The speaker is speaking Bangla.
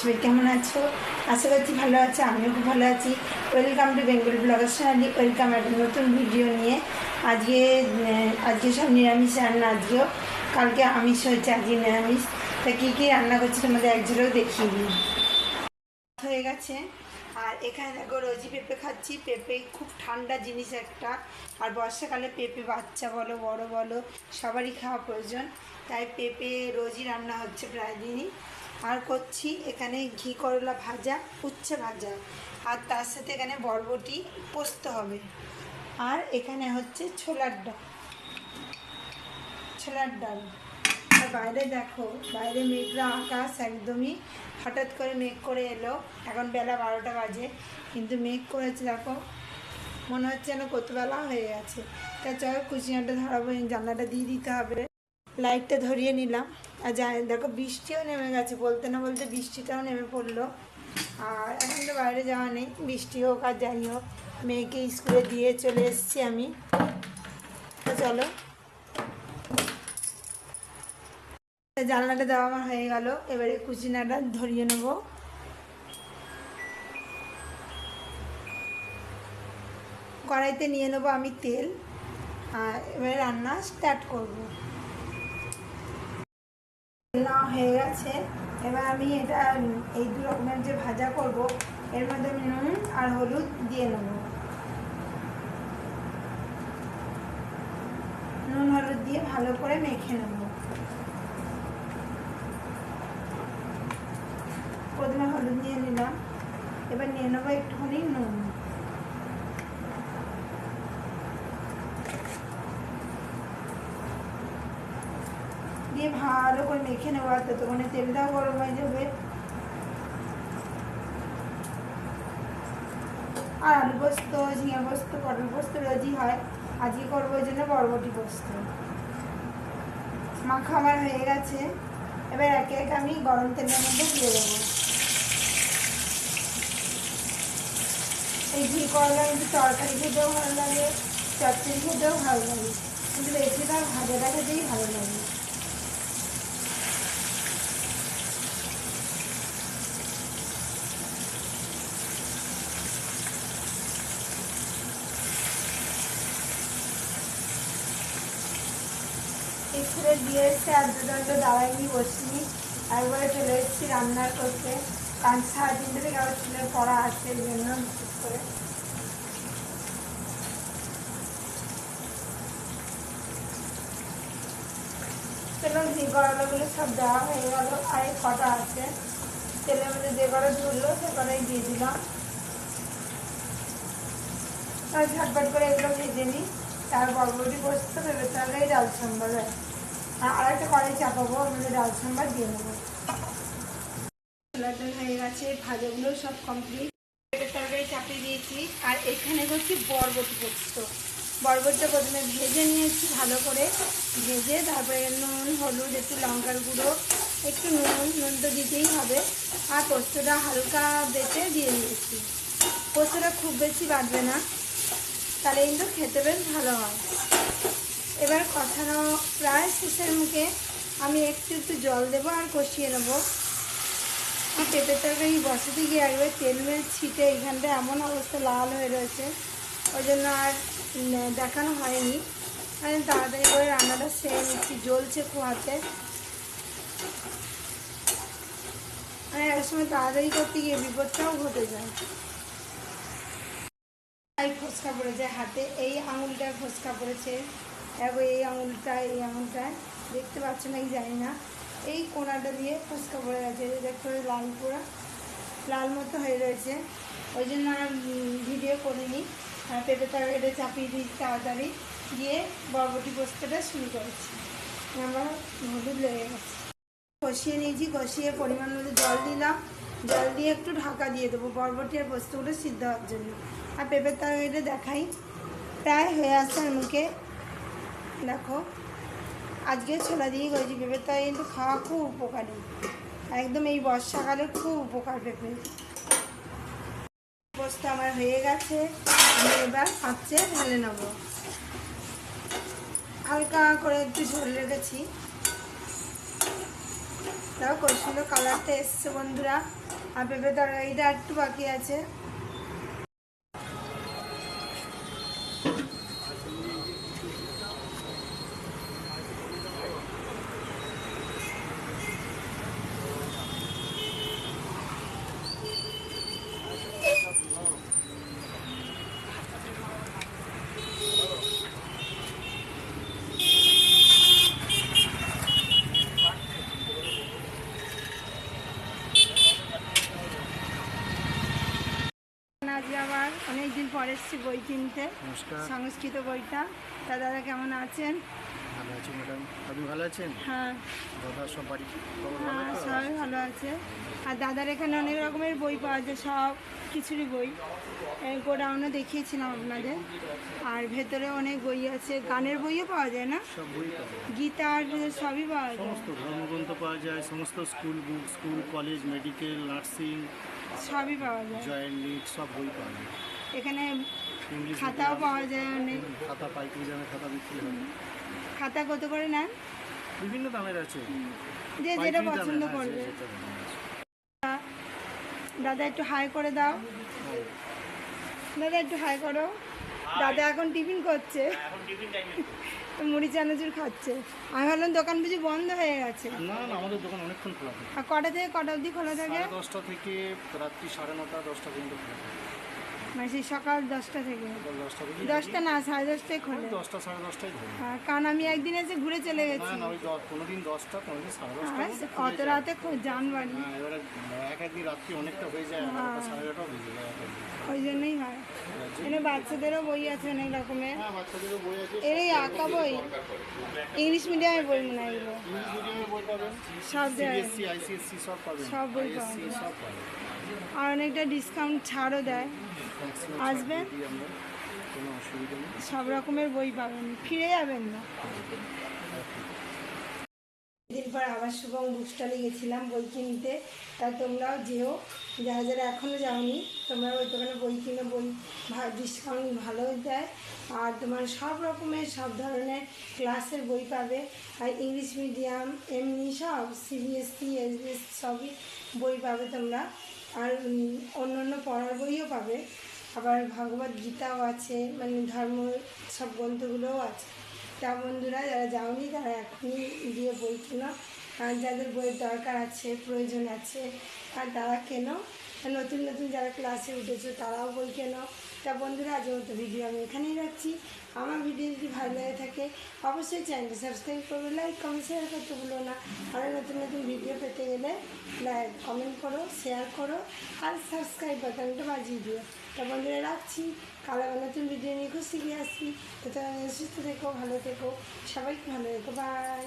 সবাই কেমন আছো? আশা করছি ভালো আছে, আমিও খুব ভালো আছি। Welcome to Bengal blogger Sonali welcome একটা নতুন ভিডিও নিয়ে। আজকে আজকে সব নিরামিষ রান্না আজকেও। কালকে আমিষ হয়েছে, আজকে নিরামিষ। তা কী কী রান্না করছি তোমাদের এক ঝলক দেখিয়ে দিই। হয়ে গেছে। আর এখানে দেখো রোজি পেঁপে খাচ্ছি। পেঁপে খুব ঠান্ডা জিনিস একটা। আর বর্ষাকালে পেঁপে বাচ্চা বলো, বড় বলো, সবারই খাওয়া প্রয়োজন। তাই পেঁপে রোজই রান্না হচ্ছে প্রায় দিনই। আর করছি এখানে ঘি করলা ভাজা উচ্ছে ভাজা। আর তার সাথে এখানে বরবটি পোস্ত হবে। আর এখানে হচ্ছে ছোলার ডাল। ছোলার ডাল। আর বাইরে দেখো, বাইরে মেঘরা আকাশ একদমই। হঠাৎ করে মেঘ করে এলো। এখন বেলা বারোটা বাজে। কিন্তু মেঘ করেছে, দেখো। মনে হচ্ছে যেন কতবেলা হয়ে গেছে। তা চলো কুচিনাটা ধরাবো, জানলাটা দিয়ে দিতে হবে। লাইটটা ধরিয়ে নিলাম। আর যা, দেখো বৃষ্টিও নেমে গেছে, বলতে না বলতে বৃষ্টিটাও নেমে পড়ল। আর এখন তো বাইরে যাওয়া নেই, বৃষ্টি হোক আর যাই হোক, মেয়েকে স্কুলে দিয়ে চলে এসেছি আমি। তো চলো। জানলাটা দেওয়া আমার হয়ে গেল, এবারে কুচিনাটা ধরিয়ে নেব। কড়াইতে নিয়ে নেব আমি তেল, আর এবারে রান্না স্টার্ট করব। নেওয়া হয়ে গেছে। এবার আমি এটা এই দু রকমের যে ভাজা করব, এর মধ্যে আমি নুন আর হলুদ দিয়ে নেব। নুন, হলুদ দিয়ে ভালো করে মেখে নেব। প্রথমে হলুদ নিয়ে নিলাম। এবার নিয়ে নেব একটুখানি নুন দিয়ে ভালো করে মেখে নেব, আর ততক্ষণে তেলটাও গরম হয়ে যাবে। আর আলু পোস্ত, ঝিঙে পোস্ত, পটল পোস্ত রোজই হয়। আজকে করব ওই জন্য বরবটি পোস্ত। মাখা আমার হয়ে গেছে। এবার একে একে আমি গরম তেলের মধ্যে দিয়ে দেবো। এই ঘি করলা কিন্তু তরকারি খেতেও ভালো লাগে, চচ্চড়ি খেতেও ভালো লাগে। কিন্তু বেশিরভাগ ভাজাটা খেতেই ভালো লাগে। এখানে দিয়ে এসছে আর দুদণ্ড দাঁড়াইনি বসিনি। একবারে চলে এসেছি রান্না করতে। কারণ সাড়ে তিনটে থেকে আবার ছেলের পড়া আছে, এই জন্য বিশেষ করে। চলো ঘি গড়ালোগুলো সব দেওয়া হয়ে গেল, আর এই কটা আছে। তেলের মধ্যে যে কটা ধরলো, সে কটাই দিয়ে দিলাম। আর ঝটপট করে এগুলো ভেজে নিই। তার বরবটি বসতে ভেবে তাহলে এই ডাল সাম্বার হয় আর আরেকটা কড়াই চাপাবো আমাদের ডাল সাম্বার দিয়ে নেব হয়ে গেছে, ভাজাগুলো সব কমপ্লিট তরকারি চাপিয়ে দিয়েছি, আর এখানে হচ্ছে বরবটি পোস্ত। বরবটিটা প্রথমে ভেজে নিয়েছি ভালো করে। ভেজে তারপরে নুন, হলুদ, একটু লঙ্কার গুঁড়ো, একটু নুন নুন তো দিতেই হবে। আর পোস্তটা হালকা বেটে দিয়ে দিয়েছি পোস্তটা খুব বেশি বাড়বে না, তাহলে কিন্তু খেতে বেশ ভালো হয়। এবার কষানো প্রায় শেষের মুখে আমি একটু একটু জল দেবো আর কষিয়ে নেব। আর পেঁপের তরকারি বসাতে গিয়ে একবার তেল মেল ছিটে এইখানটা এমন অবস্থা লাল হয়ে রয়েছে। ওই জন্য আর দেখানো হয়নি। আমি তাড়াতাড়ি করে রান্নাটা সেরে নিচ্ছি, জ্বলছে হাতে। মানে এক সময় তাড়াতাড়ি করতে গিয়ে বিপদটাও ঘটে যায়। এই ফসকা পড়ে যায় হাতে, এই আঙুলটায় ফসকা পড়েছে। দেখো এই আঙুলটা, এই আঙুলটায় দেখতে পাচ্ছ নাকি জানি না। এই কোনাটা দিয়ে ফসকা পড়ে গেছে দেখতে লাল পোড়া লাল মতো হয়ে রয়েছে। ওই জন্য আর ভিডিও করিনি। আর পেঁপে তরকারিটা চাপিয়ে দিয়েছি তাড়াতাড়ি দিয়ে বরবটি পোস্তটা শুরু করেছি। আমার হলুদ লেগে গেছে। কষিয়ে নিয়েছি, কষিয়ে পরিমাণ মতো জল দিলাম। জল দিয়ে একটু ঢাকা দিয়ে দেবো। বরবটি আর পোস্তগুলো সিদ্ধ হওয়ার জন্য। আর পেঁপের তরকারিটা দেখাই। প্রায় হয়ে আসছে মুখে দেখো, আজকে ছোলা দিয়ে করেছি পেঁপের তরকারি কিন্তু খাওয়া খুব উপকারী। একদম এই বর্ষাকালে খুব উপকার পেঁপে। বস্তা আমার হয়ে গেছে, আমি এবার পাচ্ছে ঢেলে নেব। হালকা করে একটু ঝোল রেখেছি। দেখো সুন্দর কালারটা এসছে বন্ধুরা। আর পেঁপে তরকারিটা একটু বাকি আছে আজ আবার অনেকদিন পর নমস্কার। সংস্কৃত বইটা। তা দাদা কেমন আছেন? ভালো আছি ম্যাডাম। আপনি ভালো আছেন? হ্যাঁ। দাদা সব বাড়ি হ্যাঁ সবাই ভালো আছে। আর দাদার এখানে অনেক রকমের বই পাওয়া যায় সব কিছুরই বই। গোডাউনে দেখিয়েছিলাম আপনাদের। আর ভেতরে অনেক বই আছে। গানের বইও পাওয়া যায় না? সব বই পাওয়া যায়। গীতা আর সবই পাওয়া যায়। সমস্ত ধর্মগ্রন্থ পাওয়া যায় সমস্ত school book school college medical nursing সবই পাওয়া যায়। জয়েন্ট লিগ সব বই পাওয়া যায়। এখানে খাতাও পাওয়া যায় অনেক। খাতা পাইকারি দামে খাতা বিক্রি হয়। খাতা কত করে নেন? বিভিন্ন দামের আছে। যে যেটা পছন্দ হ্যাঁ, করবে। দাদা একটু হাই করে দাও। দাদা একটু হাই করো। দাদা এখন টিফিন করছে। মুড়ি চানাচুর খাচ্ছে। আমি ভাবলাম দোকান বুঝি বন্ধ হয়ে গেছে। না না আমাদের দোকান অনেকক্ষণ খোলা থাকে। আর কটা থেকে কটা অবধি খোলা থাকে? দশটা থেকে রাত্রি সাড়ে নটা দশটা পর্যন্ত খোলা থাকে। মানে সেই সকাল দশটা থেকে। দশটা না সাড়ে দশটায় খোলে। দশটা সাড়ে দশটায় ধরে কারণ আমি একদিন এসে ঘুরে চলে গেছি। কোনোদিন দশটা কোনোদিন সাড়ে দশটা অত রাতে খো- যান হ্যাঁ এক একদিন রাত্রি অনেকটা হয়ে যায় সাড়ে এগারোটাও হয়ে যায়। ওই জন্যই হয়। এখানে বাচ্চাদেরও বই আছে অনেক রকমের। হ্যাঁ এর এই আঁকা বই? ইংলিশ মিডিয়ামের বই মনে হয় মিডিয়ামের বই পাবেন? সব সব বই সব আর অনেকটা ডিসকাউন্ট ছাড়ও দেয়। আসবেন? সব রকমের বই পাবেন। ফিরে যাবেন না। পর আবার শুভম বুক স্টলে গেছিলাম বই কিনতে। তা তোমরাও যেও যারা যারা এখনও যাওনি, তোমরা ওই দোকানে বই কিনে, বই ডিসকাউন্ট ভালো দেয়। আর তোমার সব রকমের, সব ধরনের ক্লাসের বই পাবে। আর ইংলিশ মিডিয়াম এমনি সব সিবিএসসি এসবিএস সবই বই পাবে তোমরা। আর অন্য অন্য পড়ার বইও পাবে। আবার ভগবত গীতাও আছে মানে ধর্ম সব গ্রন্থগুলোও আছে। তা বন্ধুরা, যারা যাওনি, তারা এখনই গিয়ে বই কেনো। কারণ যাদের বইয়ের দরকার আছে, প্রয়োজন আছে, আর তারা কেন। নতুন নতুন যারা ক্লাসে উঠেছে, তারাও বই কেনো। তা বন্ধুরা, আজ মতো ভিডিও আমি এখানেই রাখছি। আমার ভিডিও যদি ভালো লাগে থাকে, অবশ্যই চ্যানেলটি সাবস্ক্রাইব করবে লাইক কমেন্ট শেয়ার করতে ভুলো না। আরও নতুন নতুন ভিডিও পেতে গেলে লাইক কমেন্ট করো শেয়ার করো, আর সাবস্ক্রাইব বাটনটা বাজিয়ে দিও। তা বন্ধুরা, রাখছি। কালো আবার নতুন ভিডিও নিয়ে খুব শিখে আসছি। তো সুস্থ থেকো, ভালো থেকো, সবাইকে ভালো থেকো বাই